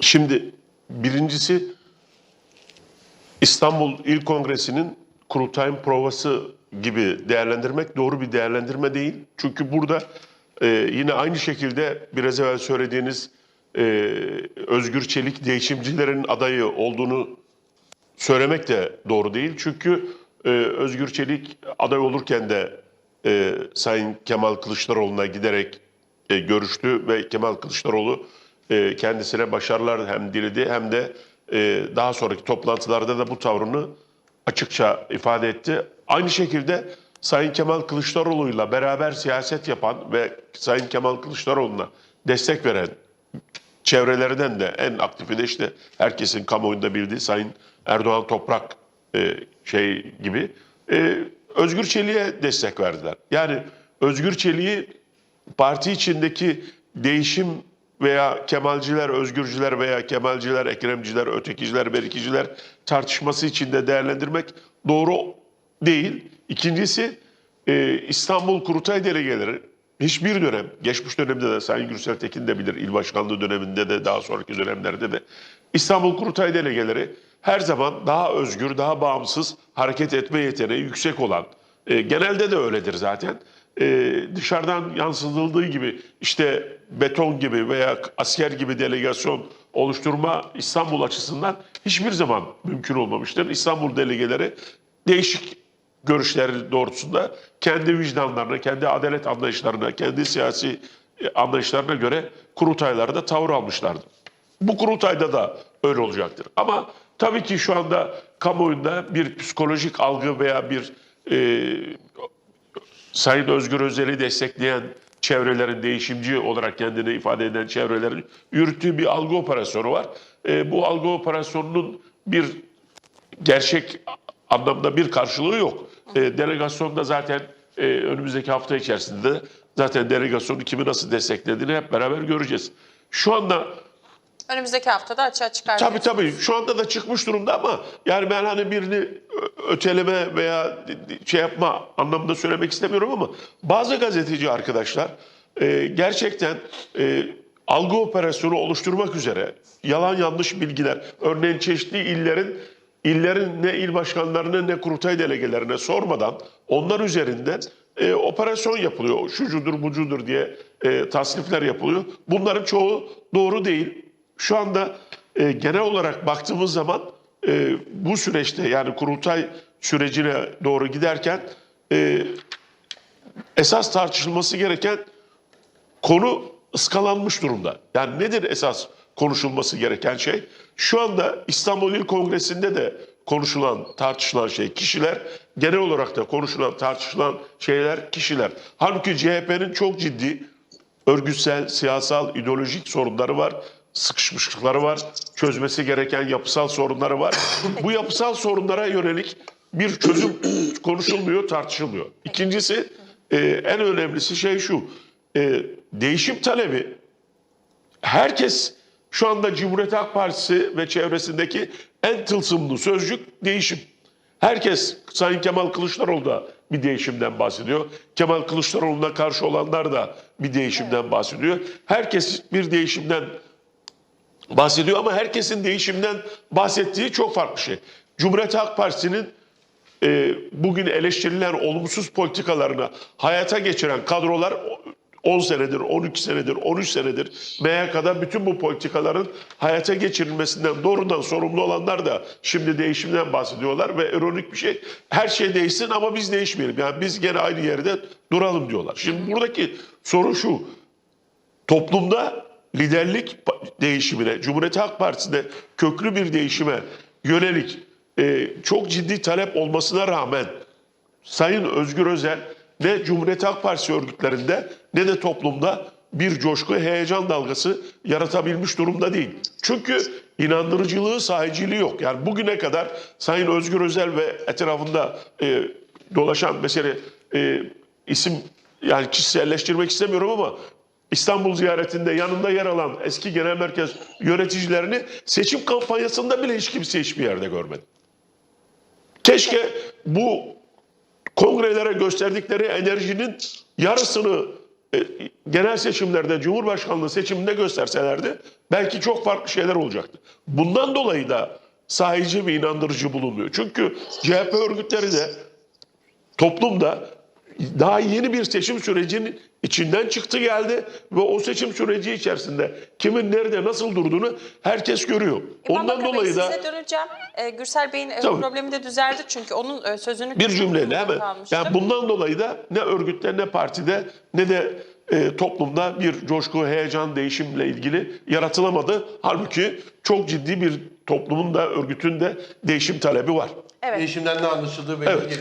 Şimdi birincisi İstanbul İl Kongresi'nin kurultayın provası gibi değerlendirmek doğru bir değerlendirme değil. Çünkü burada e, yine aynı şekilde biraz evvel söylediğiniz e, Özgür Çelik değişimcilerin adayı olduğunu söylemek de doğru değil. Çünkü e, Özgür Çelik aday olurken de e, Sayın Kemal Kılıçdaroğlu'na giderek e, görüştü ve Kemal Kılıçdaroğlu e, kendisine başarılar hem diledi hem de e, daha sonraki toplantılarda da bu tavrını açıkça ifade etti. Aynı şekilde Sayın Kemal Kılıçdaroğlu'yla beraber siyaset yapan ve Sayın Kemal Kılıçdaroğlu'na destek veren çevrelerden de en aktifi de işte herkesin kamuoyunda bildiği Sayın Erdoğan Toprak e, şey gibi e, Özgür Çelik'e destek verdiler. Yani Özgür Çelik'i parti içindeki değişim veya Kemalciler, Özgürcüler veya Kemalciler, Ekremciler, Ötekiciler, Berikiciler tartışması içinde değerlendirmek doğru değil. İkincisi e, İstanbul Kurultay Delegeleri hiçbir dönem, geçmiş dönemde de Sayın Gürsel Tekin de bilir, il başkanlığı döneminde de daha sonraki dönemlerde de İstanbul Kurultay Delegeleri her zaman daha özgür, daha bağımsız hareket etme yeteneği yüksek olan, e, genelde de öyledir zaten. E, dışarıdan yansıtıldığı gibi işte beton gibi veya asker gibi delegasyon oluşturma İstanbul açısından hiçbir zaman mümkün olmamıştır. İstanbul delegeleri değişik görüşleri doğrultusunda kendi vicdanlarına, kendi adalet anlayışlarına, kendi siyasi e, anlayışlarına göre kurultaylarda tavır almışlardı. Bu kurultayda da öyle olacaktır. Ama tabii ki şu anda kamuoyunda bir psikolojik algı veya bir e, Sayın Özgür Özel'i destekleyen çevrelerin değişimci olarak kendini ifade eden çevrelerin yürüttüğü bir algı operasyonu var. E, bu algı operasyonunun bir gerçek anlamda bir karşılığı yok. E, delegasyonda zaten e, önümüzdeki hafta içerisinde zaten delegasyonun kimi nasıl desteklediğini hep beraber göreceğiz. Şu anda Önümüzdeki haftada açığa çıkar. Tabii tabii şu anda da çıkmış durumda ama yani ben hani birini öteleme veya şey yapma anlamında söylemek istemiyorum ama bazı gazeteci arkadaşlar e, gerçekten e, algı operasyonu oluşturmak üzere yalan yanlış bilgiler örneğin çeşitli illerin illerin ne il başkanlarına ne kurultay delegelerine sormadan onlar üzerinden e, operasyon yapılıyor. Şucudur bucudur diye e, tasnifler yapılıyor. Bunların çoğu doğru değil. Şu anda e, genel olarak baktığımız zaman e, bu süreçte yani kurultay sürecine doğru giderken e, esas tartışılması gereken konu ıskalanmış durumda. Yani nedir esas konuşulması gereken şey? Şu anda İstanbul İl Kongresi'nde de konuşulan, tartışılan şey kişiler, genel olarak da konuşulan, tartışılan şeyler kişiler. Halbuki CHP'nin çok ciddi örgütsel, siyasal, ideolojik sorunları var, sıkışmışlıkları var, çözmesi gereken yapısal sorunları var. Bu yapısal sorunlara yönelik bir çözüm konuşulmuyor, tartışılmıyor. İkincisi, e, en önemlisi şey şu, e, değişim talebi herkes şu anda Cumhuriyet Halk Partisi ve çevresindeki en tılsımlı sözcük değişim. Herkes Sayın Kemal Kılıçdaroğlu da bir değişimden bahsediyor. Kemal Kılıçdaroğlu'na karşı olanlar da bir değişimden bahsediyor. Herkes bir değişimden bahsediyor ama herkesin değişimden bahsettiği çok farklı şey. Cumhuriyet Halk Partisi'nin e, bugün eleştirilen olumsuz politikalarını hayata geçiren kadrolar 10 senedir, 12 senedir, 13 senedir MYK'da bütün bu politikaların hayata geçirilmesinden doğrudan sorumlu olanlar da şimdi değişimden bahsediyorlar ve ironik bir şey her şey değişsin ama biz değişmeyelim. Yani biz gene aynı yerde duralım diyorlar. Şimdi buradaki soru şu toplumda liderlik değişimine, Cumhuriyet Halk Partisi'nde köklü bir değişime yönelik e, çok ciddi talep olmasına rağmen Sayın Özgür Özel ne Cumhuriyet Halk Partisi örgütlerinde ne de toplumda bir coşku, heyecan dalgası yaratabilmiş durumda değil. Çünkü inandırıcılığı, sahiciliği yok. Yani bugüne kadar Sayın Özgür Özel ve etrafında e, dolaşan mesela e, isim yani kişiselleştirmek istemiyorum ama İstanbul ziyaretinde yanında yer alan eski genel merkez yöneticilerini seçim kampanyasında bile hiç kimse hiçbir yerde görmedi. Keşke bu kongrelere gösterdikleri enerjinin yarısını e, genel seçimlerde, Cumhurbaşkanlığı seçiminde gösterselerdi belki çok farklı şeyler olacaktı. Bundan dolayı da sahici ve inandırıcı bulunmuyor. Çünkü CHP örgütleri de toplumda daha yeni bir seçim sürecinin içinden çıktı geldi ve o seçim süreci içerisinde kimin nerede nasıl durduğunu herkes görüyor. İmam Ondan dolayı Bey, da size döneceğim. Ee, Gürsel Bey'in e, Tabii. problemi de düzeldi çünkü onun e, sözünü bir cümleyle hemen. Yani bundan dolayı da ne örgütte ne partide ne de e, toplumda bir coşku, heyecan, değişimle ilgili yaratılamadı. Halbuki çok ciddi bir toplumun da örgütün de değişim talebi var. Evet. Değişimden ne anlaşıldığı belli Evet. değil